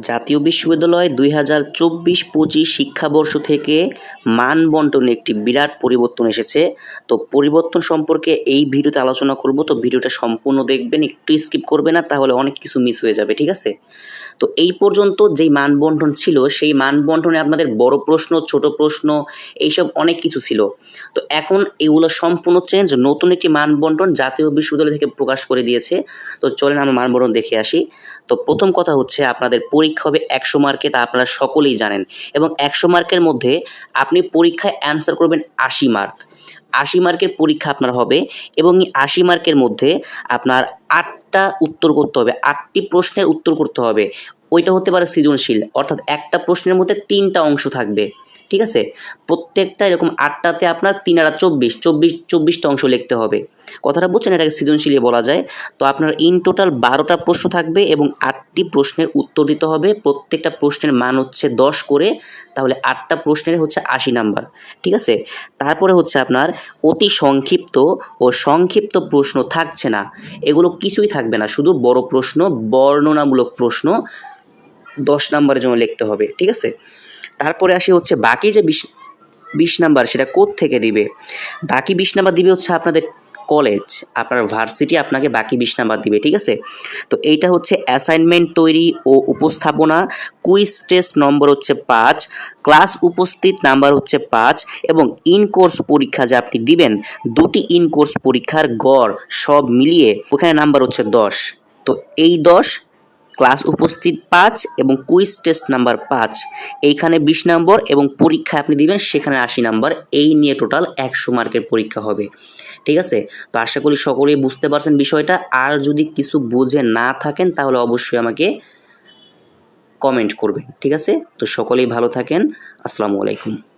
জাতীয় বিশ্ববিদ্যালয় দুই হাজার চব্বিশ পঁচিশ শিক্ষাবর্ষ থেকে মান বন্টনে একটি বিরাট পরিবর্তন এসেছে। তো পরিবর্তন সম্পর্কে এই ভিডিওতে আলোচনা করব। তো ভিডিওটা সম্পূর্ণ দেখবেন, একটু স্কিপ করবে না, তাহলে অনেক কিছু মিস হয়ে যাবে, ঠিক আছে? তো এই পর্যন্ত যেই মান বন্টন ছিল, সেই মান বন্টনে আপনাদের বড় প্রশ্ন, ছোট প্রশ্ন, এইসব অনেক কিছু ছিল। তো এখন এগুলো সম্পূর্ণ চেঞ্জ নতুন একটি মান বন্টন জাতীয় বিশ্ববিদ্যালয় থেকে প্রকাশ করে দিয়েছে। তো চলেন আমরা মান বন্টন দেখে আসি। তো প্রথম কথা হচ্ছে আপনাদের পরীক্ষা হবে একশো মার্কে, তা আপনারা সকলেই জানেন। এবং একশো মার্কের মধ্যে আপনি পরীক্ষায় অ্যান্সার করবেন আশি মার্ক। আশি মার্কের পরীক্ষা আপনার হবে এবং এই আশি মার্কের মধ্যে আপনার আটটা উত্তর করতে হবে, আটটি প্রশ্নের উত্তর করতে হবে। ওইটা হতে পারে সৃজনশীল। অর্থাৎ একটা প্রশ্নের মধ্যে তিনটা অংশ থাকবে। ঠিক আছে? প্রত্যেকটা এরকম আটটাতে আপনার তিন আর চব্বিশ চব্বিশ, চব্বিশটা অংশ লিখতে হবে। কথাটা বুঝছেন? এটাকে সৃজনশীলই বলা যায়। তো আপনার ইন টোটাল বারোটা প্রশ্ন থাকবে এবং আটটি প্রশ্নের উত্তর দিতে হবে। প্রত্যেকটা প্রশ্নের মান হচ্ছে দশ করে। তাহলে আটটা প্রশ্নের হচ্ছে আশি নাম্বার। ঠিক আছে? তারপরে হচ্ছে আপনার অতি সংক্ষিপ্ত ও সংক্ষিপ্ত প্রশ্ন থাকছে না। এগুলো কিছুই থাকবে না। শুধু বড় প্রশ্ন, বর্ণনামূলক প্রশ্ন। দশ নাম্বারের জন্য লিখতে হবে, ঠিক আছে? তারপরে আসি হচ্ছে বাকি যে বিশ বিশ নাম্বার, সেটা কোথ থেকে দিবে? বাকি বিশ নাম্বার দিবে হচ্ছে আপনাদের কলেজ আপনার ভার্সিটি আপনাকে বাকি বিশ নাম্বার দিবে, ঠিক আছে? তো এইটা হচ্ছে অ্যাসাইনমেন্ট তৈরি ও উপস্থাপনা কুইজ টেস্ট নম্বর হচ্ছে পাঁচ ক্লাস উপস্থিত নাম্বার হচ্ছে পাঁচ, এবং ইন কোর্স পরীক্ষা যে আপনি দিবেন, দুটি ইন কোর্স পরীক্ষার গড় সব মিলিয়ে ওখানে নাম্বার হচ্ছে দশ। তো এই দশ ক্লাস উপস্থিত পাঁচ এবং কুইজ টেস্ট নাম্বার পাঁচ। এইখানে বিশ নম্বর এবং পরীক্ষা আপনি দিবেন, সেখানে আশি নাম্বার। এই নিয়ে টোটাল একশো মার্কের পরীক্ষা হবে। ঠিক আছে? তো আশা করি সকলেই বুঝতে পারছেন বিষয়টা। আর যদি কিছু বুঝে না থাকেন, তাহলে অবশ্যই আমাকে কমেন্ট করবেন। ঠিক আছে? তো সকলেই ভালো থাকেন। আসসালামু আলাইকুম।